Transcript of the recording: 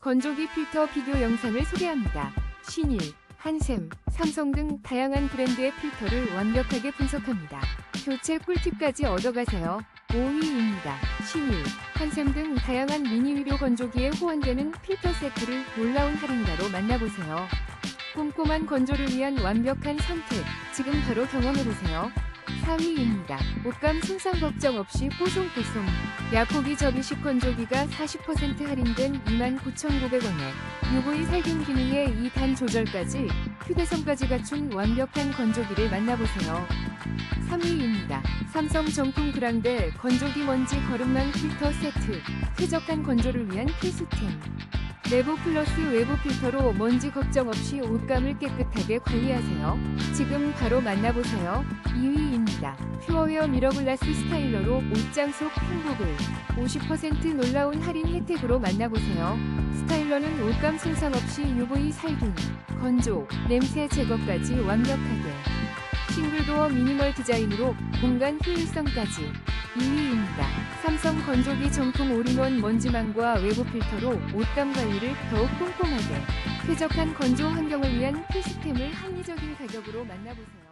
건조기 필터 비교 영상을 소개합니다. 신일, 한샘, 삼성 등 다양한 브랜드의 필터를 완벽하게 분석합니다. 교체 꿀팁까지 얻어가세요. 5위입니다. 신일, 한샘 등 다양한 미니 위로 건조기에 호환되는 필터 세트를 놀라운 할인가로 만나보세요. 꼼꼼한 건조를 위한 완벽한 선택, 지금 바로 경험해보세요. 4위입니다. 옷감 손상 걱정 없이 뽀송뽀송. 야코비 접이식 건조기가 40% 할인된 29,900원에 UV 살균 기능에 2단 조절까지 휴대성까지 갖춘 완벽한 건조기를 만나보세요. 3위입니다. 삼성 정품 그랑데 건조기 먼지 거름망 필터 세트. 쾌적한 건조를 위한 필수템. 내부 플러스 외부 필터로 먼지 걱정 없이 옷감을 깨끗하게 관리하세요. 지금 바로 만나보세요. 2위입니다. 퓨어웨어 미러글라스 스타일러로 옷장 속 행복을 50% 놀라운 할인 혜택으로 만나보세요. 스타일러는 옷감 손상 없이 UV 살균, 건조, 냄새 제거까지 완벽하게. 싱글도어 미니멀 디자인으로 공간 효율성까지 2위입니다. 삼성 건조기 정품 올인원 먼지망과 외부 필터로 옷감 관리를 더욱 꼼꼼하게 쾌적한 건조 환경을 위한 필수템을 합리적인 가격으로 만나보세요.